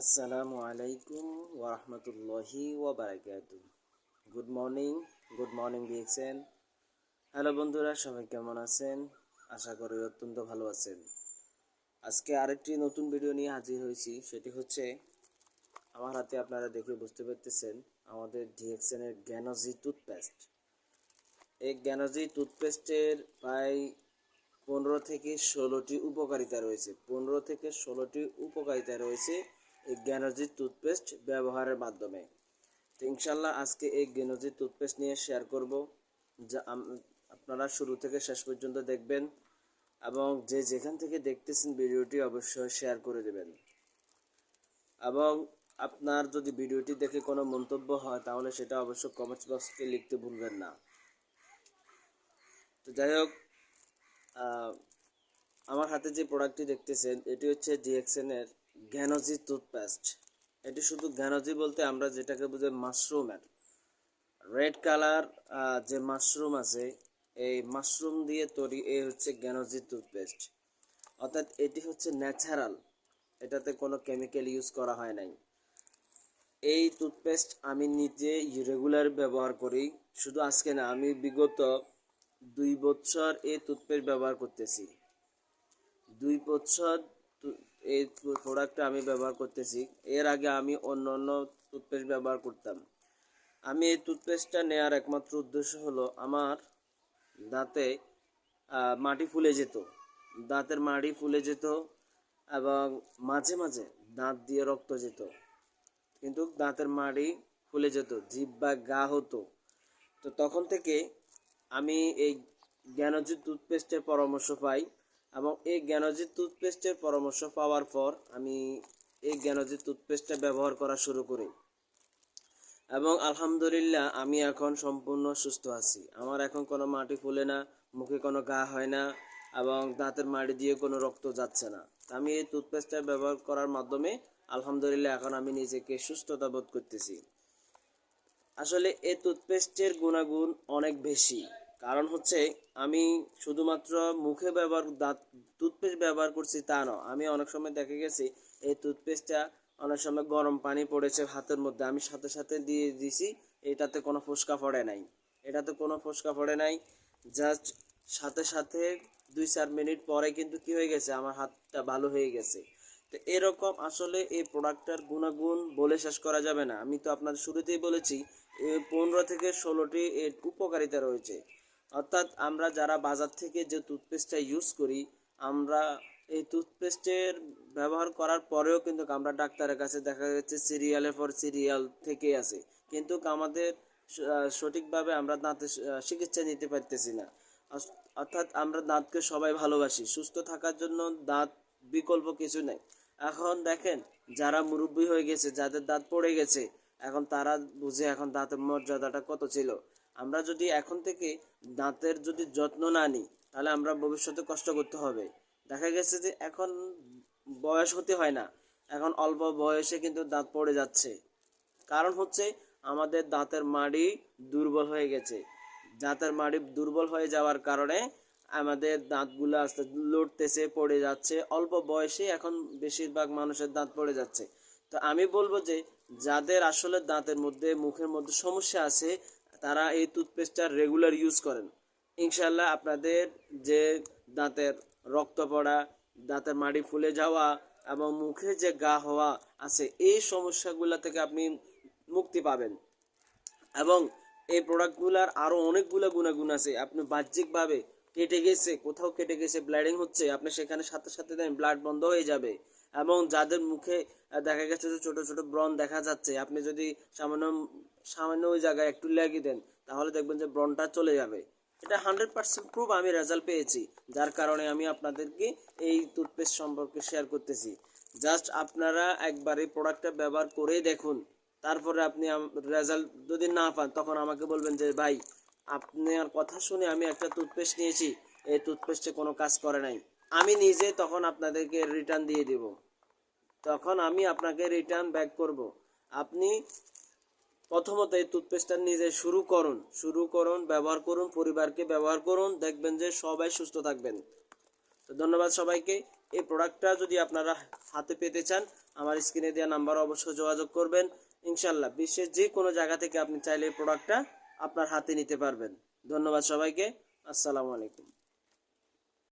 আসসালামু আলাইকুম ওরহমতুল্লাহি ওবরাকাত গুড মর্নিং গুড মর্নিং দিয়েছেন। হ্যালো বন্ধুরা, সবাই কেমন আছেন? আশা করি অত্যন্ত ভালো আছেন। আজকে আরেকটি নতুন ভিডিও নিয়ে হাজির হয়েছি, সেটি হচ্ছে, আমার হাতে আপনারা দেখে বুঝতে পারতেছেন, আমাদের ডিএক্সএনের গ্যানোজি টুথপেস্ট এই গ্যানোজি টুথপেস্টের প্রায় পনেরো থেকে ষোলোটি উপকারিতা রয়েছে। পনেরো থেকে ষোলোটি উপকারিতা রয়েছে এই গ্যানোজি টুথপেস্ট ব্যবহারের মাধ্যমে। তো ইনশাল্লাহ আজকে এই গ্যানোজি টুথপেস্ট নিয়ে শেয়ার করব, যা আপনারা শুরু থেকে শেষ পর্যন্ত দেখবেন এবং যে যেখান থেকে দেখতেছেন ভিডিওটি অবশ্যই শেয়ার করে দেবেন। এবং আপনার যদি ভিডিওটি দেখে কোনো মন্তব্য হয়, তাহলে সেটা অবশ্যই কমেন্টস বক্সকে লিখতে ভুলবেন না। তো যাই হোক আমার হাতে যে প্রোডাক্টটি দেখতেছেন, এটি হচ্ছে ডিএক্সএন এর গ্যানোজি টুথপেস্ট এটি শুধু গ্যানোজি বলতে আমরা যেটাকে বুঝি মাশরুমের রেড কালার যে মাশরুম আছে, এই মাশরুম দিয়ে তৈরি এই হচ্ছে গ্যানোজি টুথপেস্ট অর্থাৎ এটি হচ্ছে ন্যাচারাল এটাতে কোনো কেমিক্যাল ইউজ করা হয় নাই। এই টুথপেস্ট আমি নিজে রেগুলার ব্যবহার করি, শুধু আজকে না, আমি বিগত দুই বছর এই টুথপেস্ট ব্যবহার করতেছি। দুই বছর এই প্রোডাক্টটা আমি ব্যবহার করতেছি। এর আগে আমি অন্য অন্য টুথপেস্ট ব্যবহার করতাম। আমি এই টুথপেস্টটা নেওয়ার একমাত্র উদ্দেশ্য হলো আমার দাঁতে মাটি ফুলে যেত। দাঁতের মাড়ি ফুলে যেত এবং মাঝে মাঝে দাঁত দিয়ে রক্ত যেত। কিন্তু দাঁতের মাড়ি ফুলে যেত, জিভ বা গা হতো। তো তখন থেকে আমি এই জ্ঞানজিৎ টুথপেস্টের পরামর্শ পাই। এবং এই জ্ঞানজিৎ টুথপেস্টের পরামর্শ পাওয়ার পর আমি এই জ্ঞানজিৎ টুথপেস্টটা ব্যবহার করা শুরু করি। এবং আলহামদুলিল্লাহ আমি এখন সম্পূর্ণ সুস্থ আছি। আমার এখন কোনো মাটি ফুলে না, মুখে কোনো গা হয় না এবং দাঁতের মাটি দিয়ে কোনো রক্ত যাচ্ছে না। আমি এই টুথপেস্টটা ব্যবহার করার মাধ্যমে আলহামদুলিল্লাহ এখন আমি নিজেকে সুস্থতা বোধ করতেছি। আসলে এই টুথপেস্টের গুণাগুণ অনেক বেশি। কারণ হচ্ছে আমি শুধুমাত্র মুখে ব্যবহার, দাঁত টুথপেস্ট ব্যবহার করছি তা নয়। আমি অনেক সময় দেখে গেছি, এই টুথপেস্টটা অনেক সময় গরম পানি পড়েছে হাতের মধ্যে। আমি সাথে সাথে দিয়ে দিছি, এটাতে কোনো ফোসকা পড়ে নাই। এটাতে কোনো ফোসকা পড়ে নাই। জাস্ট সাথে সাথে দুই চার মিনিট পরে কিন্তু কি হয়ে গেছে, আমার হাতটা ভালো হয়ে গেছে। তো এরকম আসলে এই প্রোডাক্টটার গুণাগুণ বলে শেষ করা যাবে না। আমি তো আপনাদের শুরুতেই বলেছি পনেরো থেকে ষোলোটি এর উপকারিতা রয়েছে। অর্থাৎ আমরা যারা বাজার থেকে যে টুথপেস্টটা ইউজ করি, আমরা এই টুথপেস্টের ব্যবহার করার পরেও কিন্তু আমরা ডাক্তারের কাছে দেখা যাচ্ছে সিরিয়ালের পর সিরিয়াল থেকে আছে। কিন্তু আমাদের সঠিকভাবে আমরা দাঁতের চিকিৎসা নিতে পারতেছি না। অর্থাৎ আমরা দাঁতকে সবাই ভালোবাসি, সুস্থ থাকার জন্য দাঁত বিকল্প কিছু নেই। এখন দেখেন, যারা মুরব্বী হয়ে গেছে, যাদের দাঁত পড়ে গেছে, এখন তারা বুঝে এখন দাঁতের মর্যাদাটা কত ছিল। আমরা যদি এখন থেকে দাঁতের যদি যত্ন না নিই, তাহলে আমরা ভবিষ্যতে কষ্ট করতে হবে। দেখা গেছে যে এখন বয়স হতে হয় না। এখন অল্প বয়সে কিন্তু দাঁত পড়ে যাচ্ছে। কারণ হচ্ছে আমাদের দাঁতের মাড়ি দুর্বল হয়ে গেছে। দাঁতের মাড়ি দুর্বল হয়ে যাওয়ার কারণে আমাদের দাঁতগুলো আস্তে লড়তেছে, পড়ে যাচ্ছে। অল্প বয়সে এখন বেশিরভাগ মানুষের দাঁত পড়ে যাচ্ছে। তো আমি বলব যে, যাদের আসলে দাঁতের মধ্যে, মুখের মধ্যে সমস্যা আছে তারা এই টুথপেস্টটা রেগুলার ইউজ করেন। ইনশাল্লাহ আপনাদের যে দাঁতের রক্ত পড়া, দাঁতের মাড়ি ফুলে যাওয়া এবং মুখে যে গা হওয়া আছে, এই সমস্যাগুলো থেকে আপনি মুক্তি পাবেন। এবং এই প্রোডাক্টগুলোর আরও অনেকগুলো গুণাগুণ আছে। আপনি বাহ্যিকভাবে কেটে গেছে, কোথাও কেটে গেছে ব্লাডিং হচ্ছে, আপনি সেখানে সাথে সাথে দেন ব্লাড বন্ধ হয়ে যাবে। এবং যাদের মুখে দেখা গেছে যে ছোটো ছোটো ব্রণ দেখা যাচ্ছে, আপনি যদি সামান্য সামান্য ওই জায়গায় একটু লেগে দেন, তাহলে দেখবেন যে ব্রণটা চলে যাবে। এটা হান্ড্রেড পার্সেন্ট প্রুফ আমি রেজাল্ট পেয়েছি, যার কারণে আমি আপনাদেরকে এই টুথপেস্ট সম্পর্কে শেয়ার করতেছি। জাস্ট আপনারা একবার এই প্রোডাক্টটা ব্যবহার করেই দেখুন, তারপরে আপনি রেজাল্ট যদি না পান, তখন আমাকে বলবেন যে, ভাই, আপনার কথা শুনে আমি একটা টুথপেস্ট নিয়েছি, এই টুথপেস্টে কোনো কাজ করে নাই। আমি নিজে তখন আপনাদেরকে রিটার্ন দিয়ে দেব। তখন আমি আপনাকে রিটার্ন ব্যাক করব। আপনি প্রথমত এই টুথপেস্টটা নিজে শুরু করুন। শুরু করুন, ব্যবহার করুন, পরিবারকে ব্যবহার করুন, দেখবেন যে সবাই সুস্থ থাকবেন। তো ধন্যবাদ সবাইকে। এই প্রোডাক্টটা যদি আপনারা হাতে পেতে চান, আমার স্ক্রিনে দেওয়া নাম্বার অবশ্যই যোগাযোগ করবেন। ইনশাল্লাহ বিশ্বের যে কোনো জায়গা থেকে আপনি চাইলে এই প্রোডাক্টটা আপনার হাতে নিতে পারবেন। ধন্যবাদ সবাইকে। আসসালামু আলাইকুম।